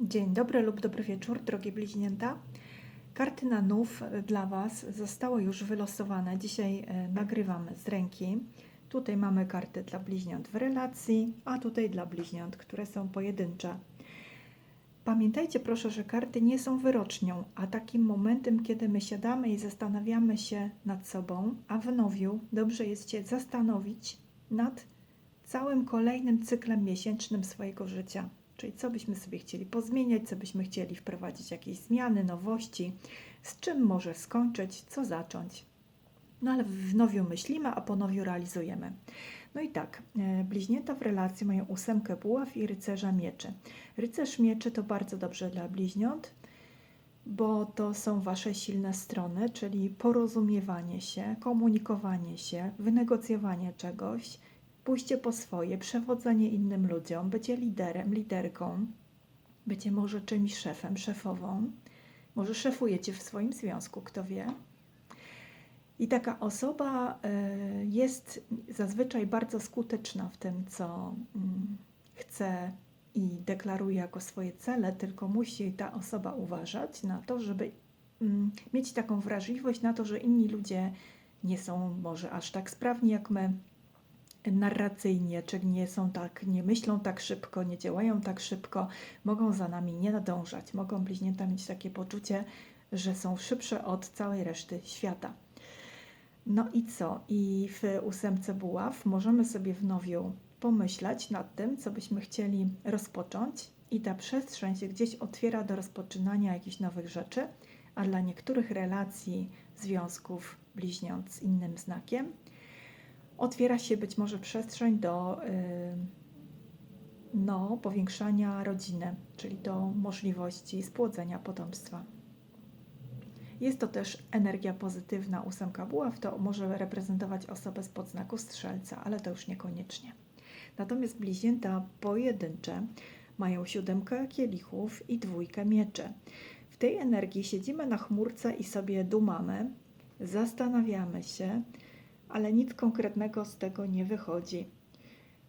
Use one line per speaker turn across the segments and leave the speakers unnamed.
Dzień dobry lub dobry wieczór, drogie bliźnięta. Karty na nów dla Was zostały już wylosowane. Dzisiaj e, nagrywamy z ręki. Tutaj mamy karty dla bliźniąt w relacji, a tutaj dla bliźniąt, które są pojedyncze. Pamiętajcie proszę, że karty nie są wyrocznią, a takim momentem, kiedy my siadamy i zastanawiamy się nad sobą, a w nowiu dobrze jest się zastanowić nad całym kolejnym cyklem miesięcznym swojego życia. Czyli co byśmy sobie chcieli pozmieniać, co byśmy chcieli wprowadzić, jakieś zmiany, nowości, z czym może skończyć, co zacząć. No ale w nowiu myślimy, a po nowiu realizujemy. No i tak, e, bliźnięta w relacji mają ósemkę buław i rycerza mieczy. Rycerz mieczy to bardzo dobrze dla bliźniąt, bo to są wasze silne strony, czyli porozumiewanie się, komunikowanie się, wynegocjowanie czegoś, pójście po swoje, przewodzenie innym ludziom, bycie liderem, liderką, bycie może czymś szefem, szefową. Może szefujecie w swoim związku, kto wie. I taka osoba y, jest zazwyczaj bardzo skuteczna w tym, co mm, chce i deklaruje jako swoje cele, tylko musi ta osoba uważać na to, żeby mm, mieć taką wrażliwość na to, że inni ludzie nie są może aż tak sprawni jak my narracyjnie, czy nie są tak, nie myślą tak szybko, nie działają tak szybko, mogą za nami nie nadążać, mogą bliźnięta mieć takie poczucie, że są szybsze od całej reszty świata. No i co? I w ósemce buław możemy sobie w nowiu pomyśleć nad tym, co byśmy chcieli rozpocząć, i ta przestrzeń się gdzieś otwiera do rozpoczynania jakichś nowych rzeczy, a dla niektórych relacji, związków bliźniąt z innym znakiem, otwiera się być może przestrzeń do y, no, powiększania rodziny, czyli do możliwości spłodzenia potomstwa. Jest to też energia pozytywna, ósemka buław, to może reprezentować osobę z podznaku strzelca, ale to już niekoniecznie. Natomiast bliźnięta pojedyncze mają siódemkę kielichów i dwójkę mieczy. W tej energii siedzimy na chmurce i sobie dumamy, zastanawiamy się, ale nic konkretnego z tego nie wychodzi.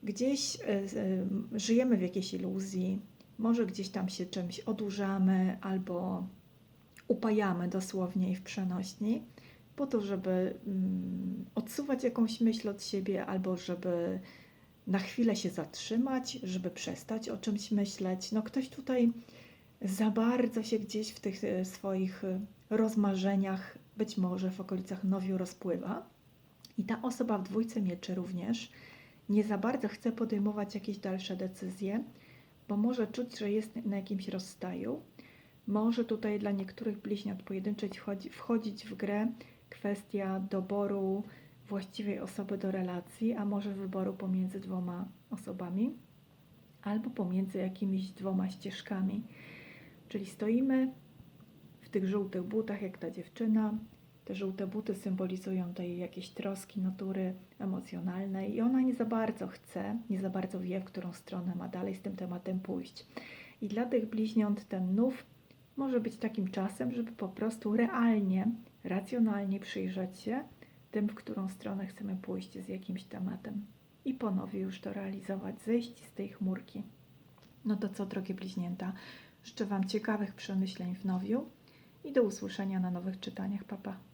Gdzieś y, y, żyjemy w jakiejś iluzji, może gdzieś tam się czymś odurzamy albo upajamy dosłownie i w przenośni, po to, żeby mm, odsuwać jakąś myśl od siebie albo żeby na chwilę się zatrzymać, żeby przestać o czymś myśleć. No ktoś tutaj za bardzo się gdzieś w tych y, swoich rozmarzeniach, być może w okolicach nowiu rozpływa. I ta osoba w dwójce mieczy również nie za bardzo chce podejmować jakieś dalsze decyzje, bo może czuć, że jest na jakimś rozstaju. Może tutaj dla niektórych bliźniąt pojedynczych wchodzi, wchodzić w grę kwestia doboru właściwej osoby do relacji, a może wyboru pomiędzy dwoma osobami, albo pomiędzy jakimiś dwoma ścieżkami. Czyli stoimy w tych żółtych butach, jak ta dziewczyna, te żółte buty symbolizują tej jakieś troski natury emocjonalnej i ona nie za bardzo chce, nie za bardzo wie, w którą stronę ma dalej z tym tematem pójść. I dla tych bliźniąt ten nów może być takim czasem, żeby po prostu realnie, racjonalnie przyjrzeć się tym, w którą stronę chcemy pójść z jakimś tematem. I ponownie już to realizować, zejść z tej chmurki. No to co, drogie bliźnięta, życzę Wam ciekawych przemyśleń w nowiu i do usłyszenia na nowych czytaniach. Papa. Pa.